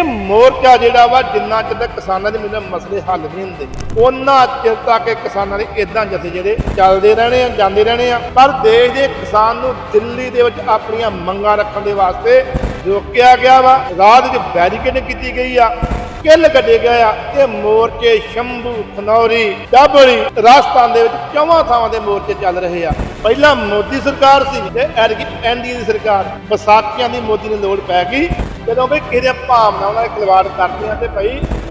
ਇਹ ਮੋਰਚਾ ਜਿਹੜਾ ਵਾ, ਜਿੰਨਾ ਚਿਰ ਤੱਕ ਕਿਸਾਨਾਂ ਦੇ ਮੇਰੇ ਮਸਲੇ ਹੱਲ ਨਹੀਂ ਹੁੰਦੇ ਉਹਨਾਂ ਚਿਰ ਤੱਕ ਇਹ ਕਿਸਾਨਾਂ ਦੇ ਇਦਾਂ ਜਥੇ ਜਿਹੜੇ ਚੱਲਦੇ ਰਹਿਣੇ ਆ, ਜਾਂਦੇ ਰਹਿਣੇ ਆ। ਪਰ ਦੇਸ਼ ਦੇ ਕਿਸਾਨ ਨੂੰ ਦਿੱਲੀ ਦੇ ਵਿੱਚ ਆਪਣੀਆਂ ਮੰਗਾਂ ਰੱਖਣ ਦੇ ਵਾਸਤੇ ਰੋਕਿਆ ਗਿਆ ਵਾ। ਰਾਹ ਵਿੱਚ ਬੈਰੀਕੇਡਿੰਗ ਕੀਤੀ ਗਈ ਆ, ਕਿੱਲ ਕੱਢੇ ਗਏ ਆ। ਤੇ ਮੋਰਚੇ ਸ਼ੰਭੂ, ਖਨੌਰੀ, ਡਾਬੜੀ ਰਾਜਸਥਾਨ ਦੇ ਵਿੱਚ ਚੌਵਾਂ ਥਾਵਾਂ ਦੇ ਮੋਰਚੇ ਚੱਲ ਰਹੇ ਆ। ਪਹਿਲਾਂ ਮੋਦੀ ਸਰਕਾਰ ਸੀ ਤੇ ਐਤਕੀ ਐਨਡੀਏ ਦੀ ਸਰਕਾਰ, ਵਿਸਾਖੀਆਂ ਦੀ ਮੋਦੀ ਨੂੰ ਲੋੜ ਪੈ ਗਈ। ਜਦੋਂ ਵੀ ਕਿਸੇ ਭਾਵਨਾਵਾਂ ਨਾਲ ਖਿਲਵਾੜ ਕਰਦੇ ਤੇ ਭਾਈ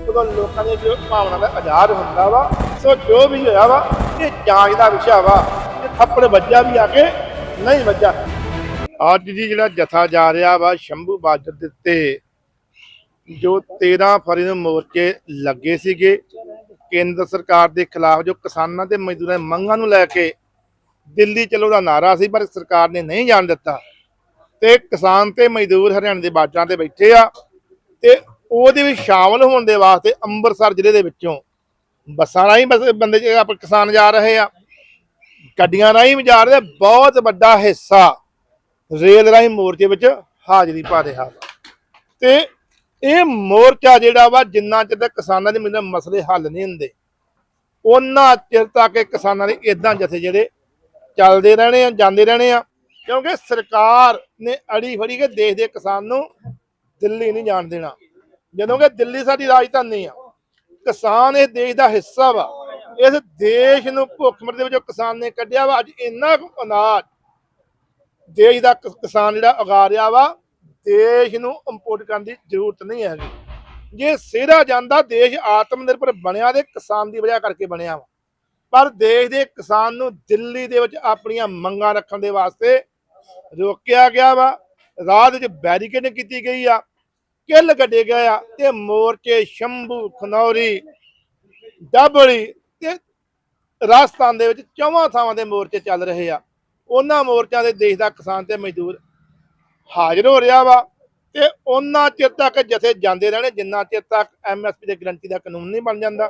ਉਦੋਂ ਲੋਕਾਂ ਦੀਆਂ ਜੋ ਭਾਵਨਾ ਦਾ ਆਜ਼ਾਦ ਹੁੰਦਾ ਵਾ, ਸੋ ਜੋ ਵੀ ਹੋਇਆ ਵਾ, ਇਹ ਜਾਂਚ ਦਾ ਵਿਸ਼ਾ ਵਾ। ਇਹ ਥੱਪੜ ਵੱਜਾ ਵੀ ਆ ਕੇ ਨਹੀਂ ਵੱਜਾ ਅੱਜ ਜੀ ਜਿਹੜਾ ਜਥਾ ਜਾ ਰਿਹਾ ਵਾ ਸ਼ੰਭੂ ਬਾਜਰ ਦੇ ਉੱਤੇ, ਜੋ 13 ਫਰਵਰੀ ਨੂੰ ਮੋਰਚੇ ਲੱਗੇ ਸੀਗੇ, ਕੇਂਦਰ ਸਰਕਾਰ ਦੇ ਖਿਲਾਫ ਜੋ ਕਿਸਾਨਾਂ ਤੇ ਮਜ਼ਦੂਰਾਂ ਦੀ ਮੰਗਾਂ ਨੂੰ ਲੈ ਕੇ ਦਿੱਲੀ ਚਲੋ ਦਾ ਨਾਰਾ ਸੀ, ਪਰ ਸਰਕਾਰ ਨੇ ਨਹੀਂ ਜਾਣ ਦਿੱਤਾ। ਤੇ ਕਿਸਾਨ ਤੇ ਮਜ਼ਦੂਰ ਹਰਿਆਣੇ ਦੇ ਬਾਜਾਂ ਤੇ ਬੈਠੇ ਆ ਤੇ ਉਹਦੇ ਵਿੱਚ ਸ਼ਾਮਲ ਹੋਣ ਦੇ ਵਾਸਤੇ ਅੰਮ੍ਰਿਤਸਰ ਜ਼ਿਲ੍ਹੇ ਦੇ ਵਿੱਚੋਂ ਬੱਸਾਂ ਰਾਹੀਂ ਬਸ ਬੰਦੇ ਜਿਹੜੇ ਕਿਸਾਨ ਜਾ ਰਹੇ ਆ, ਗੱਡੀਆਂ ਰਾਹੀਂ ਵੀ ਜਾ ਰਹੇ ਆ। ਬਹੁਤ ਵੱਡਾ ਹਿੱਸਾ ਰੇਲ ਰਾਹੀਂ ਮੋਰਚੇ ਵਿੱਚ ਹਾਜ਼ਰੀ ਪਾ ਰਿਹਾ ਵਾ ਤੇ ਇਹ ਮੋਰਚਾ ਜਿਹੜਾ ਵਾ, ਜਿੰਨਾ ਚਿਰ ਤੱਕ ਕਿਸਾਨਾਂ ਦੇ ਮੇਰੇ ਮਸਲੇ ਹੱਲ ਨਹੀਂ ਹੁੰਦੇ, ਉਹਨਾਂ ਚਿਰ ਤੱਕ ਕਿਸਾਨਾਂ ਦੇ ਇਦਾਂ ਜਥੇ ਜਿਹੜੇ ਚੱਲਦੇ ਰਹਿਣੇ ਆ, ਜਾਂਦੇ ਰਹਿਣੇ ਆ ਕਿਉਂਕਿ ਸਰਕਾਰ ਨੇ ਅੜੀ ਫੜੀ ਕੇ ਦੇਸ਼ ਦੇ ਕਿਸਾਨ ਨੂੰ ਦਿੱਲੀ ਨਹੀਂ ਜਾਣ ਦੇਣਾ। ਜਦੋਂ ਕਿ ਦਿੱਲੀ ਸਾਡੀ ਰਾਜਧਾਨੀ ਆ, ਕਿਸਾਨ ਇਹ ਦੇਸ਼ ਦਾ ਹਿੱਸਾ ਵਾ। ਇਸ ਦੇਸ਼ ਨੂੰ ਭੁੱਖਮਰ ਦੇ ਵਿੱਚੋਂ ਕਿਸਾਨ ਨੇ ਕੱਢਿਆ ਵਾ। ਅੱਜ ਇੰਨਾ ਕੁ ਅਨਾਜ ਦੇਸ਼ ਦਾ ਕਿਸਾਨ ਜਿਹੜਾ ਉਗਾ ਰਿਹਾ ਵਾ, ਦੇਸ਼ ਨੂੰ ਇੰਪੋਰਟ ਕਰਨ ਦੀ ਜ਼ਰੂਰਤ ਨਹੀਂ ਹੈਗੀ। ਜੇ ਸਿਹਰਾ ਜਾਂਦਾ, ਦੇਸ਼ ਆਤਮ ਨਿਰਭਰ ਬਣਿਆ ਤੇ ਕਿਸਾਨ ਦੀ ਵਜ੍ਹਾ ਕਰਕੇ ਬਣਿਆ ਵਾ। ਪਰ ਦੇਸ਼ ਦੇ ਕਿਸਾਨ ਨੂੰ ਦਿੱਲੀ ਦੇ ਵਿੱਚ ਆਪਣੀਆਂ ਮੰਗਾਂ ਰੱਖਣ ਦੇ ਵਾਸਤੇ ਰੋਕਿਆ ਗਿਆ ਵਾ। ਰਾਹ ਵਿੱਚ ਬੈਰੀਕੇਡਿੰਗ ਕੀਤੀ ਗਈ ਆ। ਕਿੱਲ ਕੱਢੇ ਗਏ ਆ ਤੇ ਮੋਰਚੇ ਸ਼ੰਭੂ, ਖਨੌਰੀ ਡਾਬੜੀ ਤੇ ਰਾਜਸਥਾਨ ਦੇ ਵਿੱਚ ਚੌਵਾਂ ਥਾਵਾਂ ਦੇ ਮੋਰਚੇ ਚੱਲ ਰਹੇ ਆ। ਉਹਨਾਂ ਮੋਰਚਿਆਂ ਦੇ ਦੇਸ਼ ਦਾ ਕਿਸਾਨ ਤੇ ਮਜ਼ਦੂਰ ਹਾਜ਼ਰ ਹੋ ਰਿਹਾ ਵਾ ਤੇ ਉਹਨਾਂ ਚਿਰ ਤੱਕ ਜਥੇ ਜਾਂਦੇ ਰਹਿਣੇ, ਜਿੰਨਾ ਚਿਰ ਤੱਕ ਐਮਐਸਪੀ ਦੇ ਗਰੰਟੀ ਦਾ ਕਾਨੂੰਨ ਨਹੀਂ ਬਣ ਜਾਂਦਾ।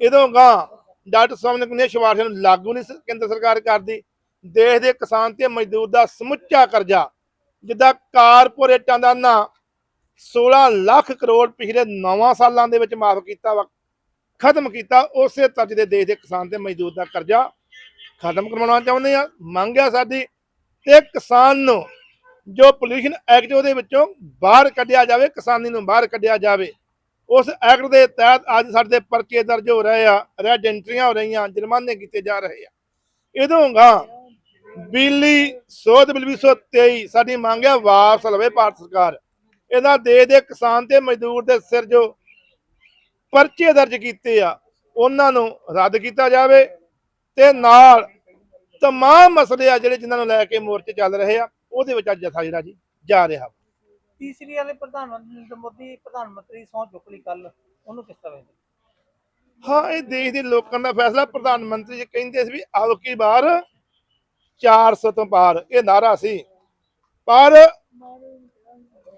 ਇਦੋਂ ਗਾਂ ਡਾਕਟਰ ਸਵਾਮੀ ਨੇ ਸ਼ਿਵਾਰਸ਼ ਨੂੰ ਲਾਗੂ ਨਹੀਂ ਕੇਂਦਰ ਸਰਕਾਰ ਕਰਦੀ। ਦੇਸ਼ ਦੇ ਕਿਸਾਨ ਤੇ ਮਜ਼ਦੂਰ ਦਾ ਸਮੁੱਚਾ ਕਰਜ਼ਾ, ਜਿੱਦਾਂ ਕਾਰਪੋਰੇਟਾਂ ਦਾ ਨਾ 16 ਲੱਖ ਕਰੋੜ ਪਿਛਲੇ 9 ਸਾਲਾਂ ਦੇ ਵਿੱਚ ਮਾਫ ਕੀਤਾ ਵਾ, ਖਤਮ ਕੀਤਾ, ਉਸੇ ਤਰਜ ਦੇ ਦੇਸ਼ ਦੇ ਕਿਸਾਨ ਤੇ ਮਜ਼ਦੂਰ ਦਾ ਕਰਜ਼ਾ ਖਤਮ ਕਰਵਾਉਣਾ ਚਾਹੁੰਦੇ ਆ, ਮੰਗ ਆ ਸਾਡੀ ਤੇ ਕਿਸਾਨ ਨੂੰ ਜੋ ਪੋਲੂਸ਼ਨ ਐਕਟ ਉਹਦੇ ਵਿੱਚੋਂ ਬਾਹਰ ਕੱਢਿਆ ਜਾਵੇ, ਕਿਸਾਨੀ ਨੂੰ ਬਾਹਰ ਕੱਢਿਆ ਜਾਵੇ, ਉਸ ਐਕਟ ਦੇ ਤਹਿਤ ਅੱਜ ਸਾਡੇ ਪਰਚੇ ਦਰਜ ਹੋ ਰਹੇ ਆ ਰੈਡ ਐਂਟਰੀਆਂ ਹੋ ਰਹੀਆਂ, ਜੁਰਮਾਨੇ ਕੀਤੇ ਜਾ ਰਹੇ ਆ ਇਦੋਂ ਗਾ ਬਿਜਲੀ ਸੋਧ ਬਿੱਲ 223 ਸਾਡੀ ਮੰਗ ਹੈ ਵਾਪਸ ਲਵੇ ਭਾਰਤ ਸਰਕਾਰ। ਇਹਦਾ ਦੇ ਦੇ ਕਿਸਾਨ ਤੇ ਮਜ਼ਦੂਰ ਦੇ ਸਿਰ ਜੋ ਪਰਚੇ ਦਰਜ ਕੀਤੇ ਆ ਉਹਨਾਂ ਨੂੰ ਰੱਦ ਕੀਤਾ ਜਾਵੇ ਤੇ ਨਾਲ ਤਮਾਮ ਮਸਲੇ ਆ ਜਿਹੜੇ ਜਿਨ੍ਹਾਂ ਨੂੰ ਲੈ ਕੇ ਮੋਰਚੇ ਚੱਲ ਰਹੇ ਆ ਉਹਦੇ ਵਿੱਚ ਅੱਜ ਜਥਾ ਜਿਹੜਾ ਜੀ ਜਾ ਰਿਹਾ ਤੀਸਰੀ ਵਾਲੇ ਪ੍ਰਧਾਨ ਮੰਤਰੀ ਨਰਿੰਦਰ ਮੋਦੀ ਪ੍ਰਧਾਨ ਮੰਤਰੀ ਸਹੁੰ ਚੁੱਕ ਲਈ ਕੱਲ ਉਹਨੂੰ ਕਿਸ ਤਰ੍ਹਾਂ ਵੇਖਦੇ? ਹਾਂ ਇਹ ਦੇਸ਼ ਦੇ ਲੋਕਾਂ ਦਾ ਫੈਸਲਾ ਪ੍ਰਧਾਨ ਮੰਤਰੀ ਜੀ ਕਹਿੰਦੇ ਸੀ ਵੀ ਆਵ ਕੀ ਬਾਰ 400 ਤੋਂ ਪਾਰ ਇਹ ਨਾਰਾ ਸੀ। ਪਰ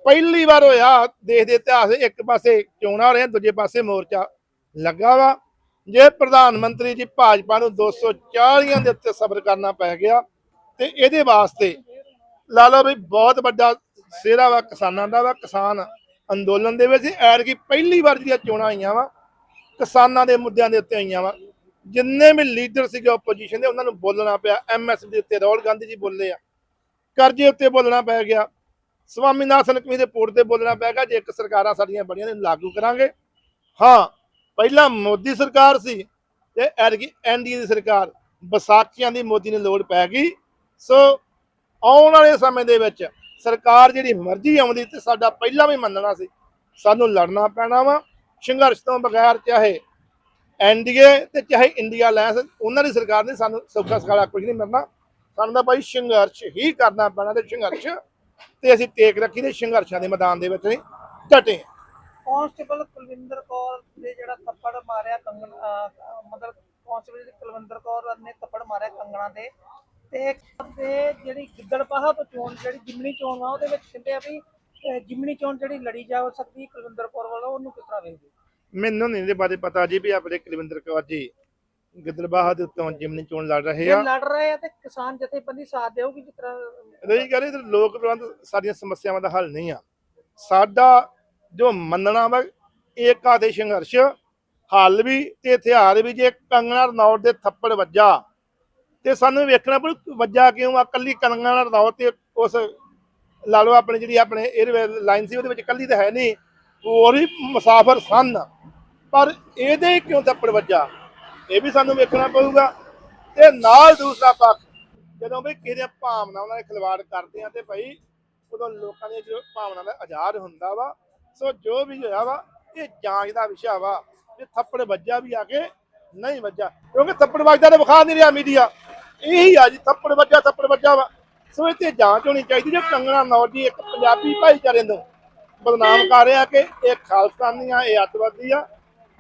ਪਹਿਲੀ ਵਾਰ ਹੋਇਆ, ਦੇਸ਼ ਦੇ ਇਤਿਹਾਸ ਇੱਕ ਪਾਸੇ ਚੋਣਾਂ ਹੋ ਰਹੀਆਂ, ਦੂਜੇ ਪਾਸੇ ਮੋਰਚਾ ਲੱਗਾ ਵਾ। ਜੇ ਪ੍ਰਧਾਨ ਮੰਤਰੀ ਜੀ ਭਾਜਪਾ ਨੂੰ 240 ਦੇ ਉੱਤੇ ਸਬਰ ਕਰਨਾ ਪੈ ਗਿਆ, ਤੇ ਇਹਦੇ ਵਾਸਤੇ ਲਾ ਲਓ ਵੀ ਬਹੁਤ ਵੱਡਾ ਸਿਹਰਾ ਵਾ, ਕਿਸਾਨਾਂ ਦਾ ਵਾ, ਕਿਸਾਨ ਅੰਦੋਲਨ ਦੇ ਵਿੱਚ। ਐਰ ਕੀ ਪਹਿਲੀ ਵਾਰ ਜਿਹੜੀਆਂ ਚੋਣਾਂ ਆਈਆਂ ਵਾ, ਕਿਸਾਨਾਂ ਦੇ ਮੁੱਦਿਆਂ ਦੇ ਉੱਤੇ ਆਈਆਂ ਵਾ। ਜਿੰਨੇ ਵੀ ਲੀਡਰ ਸੀਗੇ ਆਪੋਜੀਸ਼ਨ ਦੇ, ਉਹਨਾਂ ਨੂੰ ਬੋਲਣਾ ਪਿਆ। ਐਮਐਸ ਦੇ ਉੱਤੇ, ਰਾਹੁਲ ਗਾਂਧੀ ਜੀ ਬੋਲੇ ਆ। ਕਰਜ਼ੇ ਉੱਤੇ ਬੋਲਣਾ ਪੈ ਗਿਆ। ਸਵਾਮੀਨਾਥਨ ਕਮੀ ਦੇ ਪੋਰਟ ਤੇ ਬੋਲਣਾ ਪੈ ਗਿਆ। ਜੇ ਇੱਕ ਸਰਕਾਰਾਂ ਸਾਡੀਆਂ ਬੜੀਆਂ ਨੇ ਲਾਗੂ ਕਰਾਂਗੇ। ਹਾਂ, ਪਹਿਲਾਂ ਮੋਦੀ ਸਰਕਾਰ ਸੀ ਤੇ ਐਰਗੀ ਐਨਡੀਏ ਦੀ ਸਰਕਾਰ। ਵਿਸਾਖੀਆਂ ਦੀ ਮੋਦੀ ਨੂੰ ਲੋੜ ਪੈ ਗਈ। ਸੋ ਆਉਣ ਵਾਲੇ ਸਮੇਂ ਦੇ ਵਿੱਚ ਸਰਕਾਰ ਜਿਹੜੀ ਮਰਜ਼ੀ ਆਉਂਦੀ ਤੇ ਸਾਡਾ ਪਹਿਲਾਂ ਵੀ ਮੰਨਣਾ ਸੀ। ਸਾਨੂੰ ਲੜਨਾ ਪੈਣਾ ਵਾ। ਸੰਘਰਸ਼ ਤੋਂ ਬਗੈਰ ਚਾਹੇ ਐਨਡੀਏ ਤੇ ਚਾਹੇ ਇੰਡੀਆ ਲੈਸ ਉਹਨਾਂ ਦੀ ਸਰਕਾਰ ਨੇ ਸਾਨੂੰ ਸੌਖਾ ਸਖਾਲਾ ਕੁਝ ਨਹੀਂ ਮਿਲਣਾ। ਸਾਨੂੰ ਤਾਂ ਭਾਈ ਸੰਘਰਸ਼ ਹੀ ਕਰਨਾ ਪੈਣਾ ਤੇ ਸੰਘਰਸ਼ ਤੇ ਅਸੀਂ ਟੇਕ ਰੱਖੀ ਤੇ ਸੰਘਰਸ਼ਾਂ ਦੇ ਮੈਦਾਨ ਦੇ ਵਿੱਚ ਅਸੀਂ ਡਟੇ ਹਾਂ। ਕਾਂਸਟੇਬਲ ਕੁਲਵਿੰਦਰ ਕੌਰ ਨੇ ਜਿਹੜਾ ਥੱਪੜ ਮਾਰਿਆ ਕੰਗਣ ਮਤਲਬ ਕਾਂਸਟੇਬਲ ਕੁਲਵਿੰਦਰ ਕੌਰ ਨੇ ਥੱਪੜ ਮਾਰਿਆ ਕੰਗਣਾ ਦੇ ਤੇ ਤੇ ਜਿਹੜੀ ਗਿੱਦੜਪਾਹਾ ਤੋਂ ਚੋਣ, ਜਿਹੜੀ ਜਿਮਣੀ ਚੋਣ ਆ ਉਹਦੇ ਵਿੱਚ ਕਹਿੰਦੇ ਆ ਵੀ ਜਿਮਣੀ ਚੋਣ ਜਿਹੜੀ ਲੜੀ ਜਾ ਸਕਦੀ ਕੁਲਵਿੰਦਰ ਕੌਰ ਵੱਲੋਂ, ਉਹਨੂੰ ਕਿਸ ਤਰ੍ਹਾਂ ਵੇਖਦੇ ਮੈਨੂੰ ਨਹੀਂ ਇਹਦੇ ਬਾਰੇ ਪਤਾ ਜੀ ਵੀ ਆਪਣੇ ਕੁਲਵਿੰਦਰ ਕੌਰ ਜੀ ਗਿੱਦੜਬਾਹਾ ਦੇ ਉੱਤੋਂ ਜਿਮਨੀ ਚੋਣ ਲੜ ਰਹੇ ਜੇ ਆ। ਲੜ ਰਹੇ ਆ ਤੇ ਕਿਸਾਨ ਜਥੇਬੰਦੀ ਸਾਥ ਦੇਊਗੀ ਜਿਸ ਤਰ੍ਹਾਂ ਰਹੀ ਗੱਲ ਇਹ ਲੋਕ ਪ੍ਰਬੰਧ ਸਾਡੀਆਂ ਸਮੱਸਿਆਵਾਂ ਦਾ ਹੱਲ ਨਹੀਂ ਆ। ਸਾਡਾ ਜੋ ਮੰਨਣਾ ਵਾ ਏਕਾ ਦੇ ਸੰਘਰਸ਼ ਹੱਲ ਵੀ ਤੇ ਹਥਿਆਰ ਵੀ ਜੇ ਕੰਗਣਾ ਰਣੌਤ ਦੇ ਥੱਪੜ ਵੱਜਾ ਤੇ ਸਾਨੂੰ ਵੇਖਣਾ ਪਊ ਵੱਜਾ ਕਿਉਂ ਆ ਕੱਲੀ ਕੰਗਣਾ ਰਣੌਤ ਤੇ ਉਸ ਲਾ ਲਓ ਆਪਣੇ ਜਿਹੜੀ ਆਪਣੇ 에ਅਰ ਲਾਈਨ ਸੀ ਉਹਦੇ ਵਿੱਚ ਕੱਲੀ ਤਾਂ ਹੈ ਨਹੀਂ ਹੋਰ ਵੀ ਮੁਸਾਫਰ ਸਨ। ਪਰ ਇਹਦੇ ਕਿਉਂ ਥੱਪੜ ਵੱਜਾ? ਇਹ ਵੀ ਸਾਨੂੰ ਵੇਖਣਾ ਪਊਗਾ। ਤੇ ਨਾਲ ਦੂਸਰਾ ਪੱਖ, ਜਦੋਂ ਵੀ ਕਿਸੇ ਦੀਆਂ ਭਾਵਨਾਵਾਂ ਨਾਲ ਖਿਲਵਾੜ ਕਰਦੇ ਆ ਤੇ ਭਾਈ ਉਦੋਂ ਲੋਕਾਂ ਦੀਆਂ ਭਾਵਨਾ ਦਾ ਆਜ਼ਾਦ ਹੁੰਦਾ ਵਾ, ਸੋ ਜੋ ਵੀ ਹੋਇਆ ਵਾ, ਇਹ ਜਾਂਚ ਦਾ ਵਿਸ਼ਾ ਵਾ। ਇਹ ਥੱਪੜ ਵੱਜਾ ਵੀ ਆ ਕੇ ਨਹੀਂ ਵੱਜਾ, ਕਿਉਂਕਿ ਥੱਪੜ ਵੱਜਦਾ ਤਾਂ ਵਿਖਾ ਨਹੀਂ ਰਿਹਾ ਮੀਡੀਆ। ਇਹੀ ਆ ਜੀ, ਥੱਪੜ ਵੱਜਾ ਥੱਪੜ ਵੱਜਾ ਵਾ। ਸੋ ਇੱਥੇ ਜਾਂਚ ਹੋਣੀ ਚਾਹੀਦੀ, ਜੇ ਕੰਗਣਾ ਨੌਰ ਜੀ ਇੱਕ ਪੰਜਾਬੀ ਭਾਈਚਾਰੇ ਨੂੰ ਬਦਨਾਮ ਕਰ ਰਿਹਾ ਕਿ ਇਹ ਖਾਲਸਤਾਨੀ ਆ ਇਹ ਅੱਤਵਾਦੀ ਆ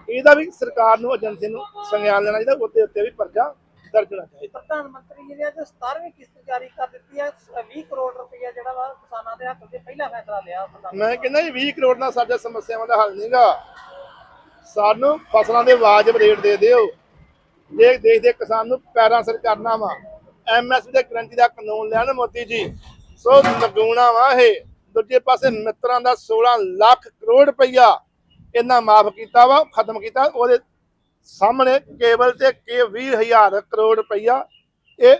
ਇਹਦਾ ਵੀ ਸਰਕਾਰ ਨੂੰ ਏਜੰਸੀ ਨੂੰ ਸੰਗਿਆਨ ਲੈਣਾ ਚਾਹੀਦਾ ਉਹਦੇ ਉੱਤੇ ਵੀ ਪਰਚਾ ਦਰਜ ਹੋਣਾ ਚਾਹੀਦਾ। ਪ੍ਰਧਾਨ ਮੰਤਰੀ ਜੀ ਨੇ ਅੱਜ 17ਵੀਂ ਕਿਸ਼ਤ ਜਾਰੀ ਕਰ ਦਿੱਤੀ ਹੈ। 20 ਕਰੋੜ ਰੁਪਏ ਜਿਹੜਾ ਵਾ ਕਿਸਾਨਾਂ ਦੇ ਹੱਕ 'ਚ ਪਹਿਲਾ ਫੈਸਲਾ ਲਿਆ ਪ੍ਰਧਾਨ ਮੈਂ ਕਹਿੰਦਾ ਜੀ 20 ਕਰੋੜ ਨਾਲ ਸਾਡੇ ਸਮੱਸਿਆਵਾਂ ਦਾ ਹੱਲ ਨਹੀਂਗਾ ਸਾਨੂੰ ਫਸਲਾਂ ਦੇ ਵਾਜਬ ਰੇਟ ਦੇ ਦਿਓ। ਜੇ ਦੇਸ਼ ਦੇ ਕਿਸਾਨ ਨੂੰ ਪੈਰਾਂ ਸਿਰ ਕਰਨਾ ਵਾ। ਐਮਐਸਪੀ ਦੇ ਗਰੰਟੀ ਦਾ ਕਾਨੂੰਨ ਲੈਣ ਮੋਦੀ ਜੀ। ਸੋ ਲਗਾਉਣਾ ਵਾ ਇਹ। ਦੂਜੇ ਪਾਸੇ ਮਿੱਤਰਾਂ ਦਾ 16 ਲੱਖ ਕਰੋੜ ਰੁਪਈਆ ਇਹਨਾਂ ਮਾਫ ਕੀਤਾ ਵਾ, ਖਤਮ ਕੀਤਾ। ਉਹਦੇ ਸਾਹਮਣੇ ਕੇਵਲ ਤੇ ਕੇ 20000 ਕਰੋੜ ਰੁਪਈਆ। ਇਹ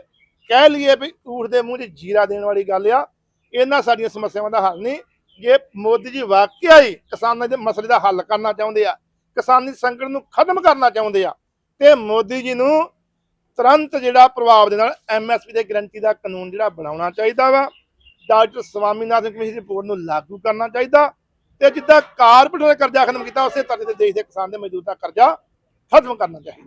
ਕਹਿ ਲਈਏ ਵੀ ਊਠ ਦੇ ਮੂੰਹ 'ਚ ਜੀਰਾ ਦੇਣ ਵਾਲੀ ਗੱਲ ਆ। ਇਹਨਾਂ ਸਾਡੀਆਂ ਸਮੱਸਿਆਵਾਂ ਦਾ ਹੱਲ ਨਹੀਂ। ਜੇ ਮੋਦੀ ਜੀ ਵਾਕਿਆ ਹੀ ਕਿਸਾਨਾਂ ਦੇ ਮਸਲੇ ਦਾ ਹੱਲ ਕਰਨਾ ਚਾਹੁੰਦੇ ਆ, ਕਿਸਾਨੀ ਸੰਕਟ ਨੂੰ ਖਤਮ ਕਰਨਾ ਚਾਹੁੰਦੇ ਆ, ਤੇ ਮੋਦੀ ਜੀ ਨੂੰ ਤੁਰੰਤ ਜਿਹੜਾ ਪ੍ਰਭਾਵ ਦੇ ਨਾਲ ਐਮਐਸਪੀ ਦੇ ਗਰੰਟੀ ਦਾ ਕਾਨੂੰਨ ਜਿਹੜਾ ਬਣਾਉਣਾ ਚਾਹੀਦਾ ਵਾ। ਡਾਕਟਰ ਸਵਾਮੀਨਾਥਨ ਕਮਿਸ਼ਨ ਦੀ ਰਿਪੋਰਟ ਨੂੰ ਲਾਗੂ ਕਰਨਾ ਚਾਹੀਦਾ। ਤੇ ਜਿੱਦਾਂ ਕਾਰਪੋਰੇਟ ਨੇ ਕਰਜ਼ਾ ਖਤਮ ਕੀਤਾ, ਉਸੇ ਤਰ੍ਹਾਂ ਦੇ ਦੇਸ਼ ਦੇ ਕਿਸਾਨ ਦੇ ਮਜ਼ਦੂਰ ਦਾ ਕਰਜ਼ਾ ਖਤਮ ਕਰਨਾ ਚਾਹੀਦਾ।